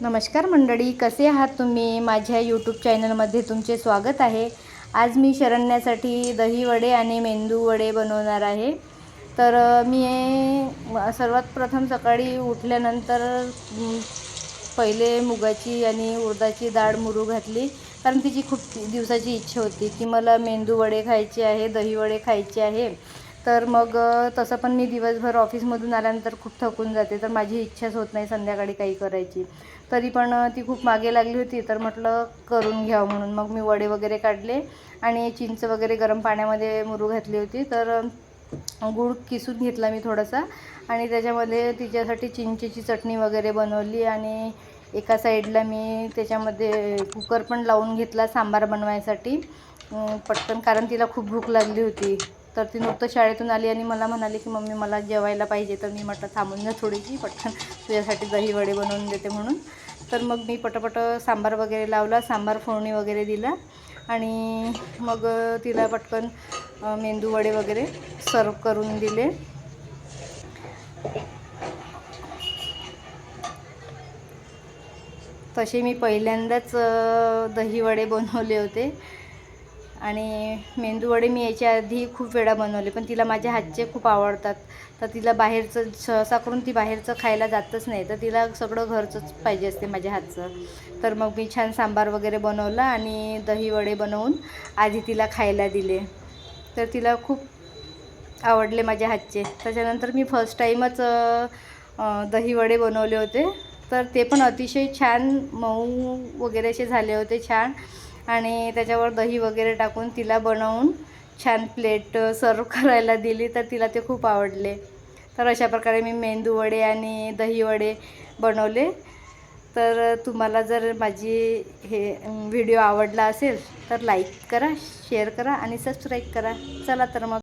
नमस्कार मंडळी कसे आहात तुम्ही? माझ्या यूट्यूब चॅनलमध्ये तुमचे स्वागत आहे. आज मी शरण्यासाठी दही वडे आणि मेंदू वडे बनवणार आहे. तर मी सर्वात प्रथम सकाळी उठल्यानंतर पहिले मुगाची आणि उडदाची डाळ मुरू घातली. कारण तिची खूप दिवसाची इच्छा होती की मला मेंदू वडे खायचे आहे दही वडे खायचे आहे. तर मग तसं पण मी दिवसभर ऑफिसमधून आल्यानंतर खूप थकून जाते. तर माझी इच्छाच होत नाही संध्याकाळी काही करायची. तरी पण ती खूप मागे लागली होती. तर म्हटलं करून घ्यावं म्हणून. मग मी वडे वगैरे काढले आणि चिंच वगैरे गरम पाण्यामध्ये मुरू घातली होती. तर गूळ किसून घेतला मी थोडासा आणि त्याच्यामध्ये तिच्यासाठी चिंचेची चटणी वगैरे बनवली आणि एका साईडला मी त्याच्यामध्ये कुकर पण लावून घेतला सांबार बनवायसाठी. पटकन कारण तिला खूप भूक लागली होती. तर ती नुकतं शाळेतून आली आणि मला म्हणाली की मम्मी मला जेवायला पाहिजे. तर मी म्हटलं थांबून जा थोडीशी पटकन. तुझ्यासाठी दही वडे बनवून देते म्हणून. तर मग मी पटापट सांबार वगैरे लावला सांबार फोडणी वगैरे दिला. आणि मग तिला पटकन मेंदूवडे मेंदू वडे वगैरे सर्व करून दिले. तसे मी पहिल्यांदाच दही वडे बनवले होते. आणि मेंदूवडे मी याच्या आधी खूप वेळा बनवले पण तिला माझ्या हातचे खूप आवडतात. तर तिला बाहेरचं सहसा करून ती बाहेरचं खायला जातच नाही. तर तिला सगळं घरचंच पाहिजे असते माझ्या हातचं. तर मग मी छान सांबार वगैरे बनवला आणि दही वडे बनवून आधी तिला खायला दिले. तर तिला खूप आवडले माझ्या हातचे. त्याच्यानंतर मी फर्स्ट टाईमच दही वडे बनवले होते. तर ते पण अतिशय छान मऊ वगैरे असे झाले होते छान. आणि त्याच्यावर दही वगैरे टाकून तिला बनवून छान प्लेट सर्व करायला दिली. तर तिला ते खूप आवडले. तर अशा प्रकारे मी मेंदू वडे आणि दही वडे बनवले. तर तुम्हाला जर माझी हे व्हिडिओ आवडला असेल तर लाईक करा शेअर करा आणि सबस्क्राईब करा. चला तर मग.